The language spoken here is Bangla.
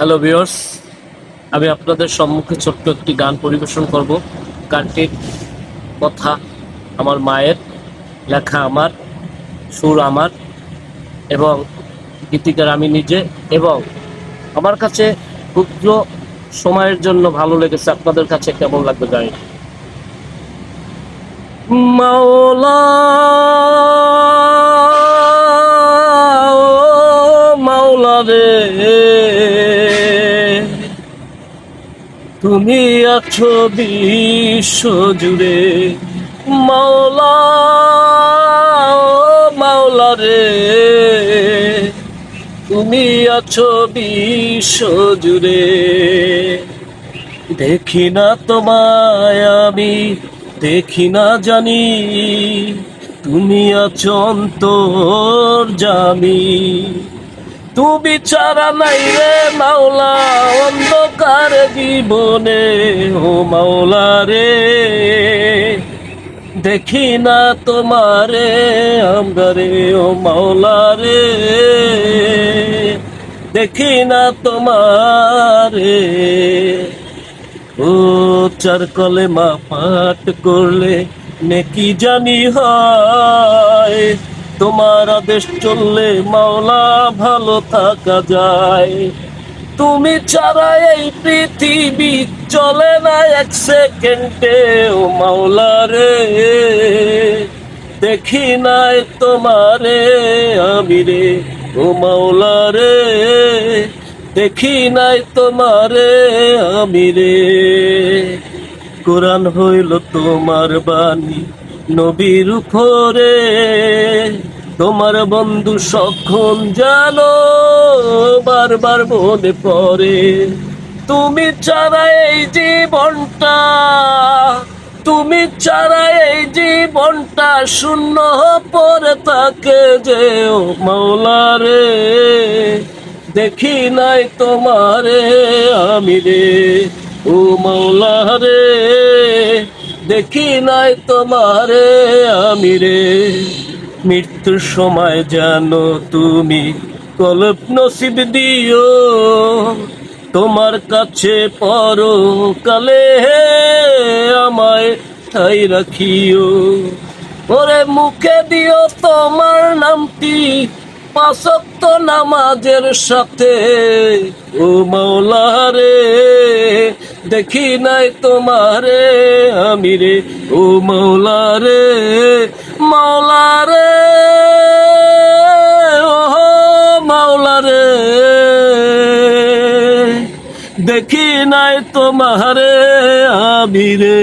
হ্যালো ভিউয়ার্স আমি আপনাদের সম্মুখে ছোট্ট একটি গান পরিবেশন করব। গানটির কথা আমার মায়ের, লেখা আমার, সুর আমার, এবং গীতিকার আমি নিজে, এবং আমার কাছে ক্ষুদ্র সময়ের জন্য ভালো লেগেছে। আপনাদের কাছে কেমন লাগবে না। মাওলা মাওলা রে। তুমি আছো বিশ্ব জুড়ে। মাওলা মাওলা রে। তুমি আছো বিশ্ব জুড়ে। দেখি না তোমায় আমি, দেখি না জানি। তুমি আছো অন্তর জামি তুমি ছাড়া নাই রে মাওলা, অন্ধকার জীবনে, ও মাওলা রে। দেখি না তোমারে আমরা রে, ও মাওলা রে। দেখি না তোমারে। ও চার কলে মা পাঠ করলে নেকি জানি হয়। তোমার আদেশ চললে মাওলা ভালো থাকা যায়। তুমি ছাড়া এই পৃথিবী চলে না এক সেকেন্ডে ও মাওলা রে। দেখি নাই তোমারে আমি রে, ও মাওলা রে। দেখি নাই তোমারে আমি রে। কোরআন হইল তোমার বাণী নবীর উপরে তোমার বন্ধু সক্ষম জানো, বারবার মনে পড়ে। তুমি ছাড়া এই জীবনটা, তুমি ছাড়া এই জীবনটা শূন্য পরে তাকে যে, ও মাওলা রে, দেখি নাই তোমারে আমি রে, ও মাওলা রে। দেখি নাই তোমারে আমি রে। মৃত্যুর সময় জানো তুমি কলপ নসিব দিও। তোমার কাছে পরো কালে আমায় ঠাই রাখিও। ওরে মুখে দিও তোমার নামটি, পাঁচক্ত নামাজের সাথে। ও মাওলা রে দেখি নাই তোমারে আমি রে ও মৌলা রে মৌলা রে ও মৌলা রে দেখি নাই তোমারে আমি রে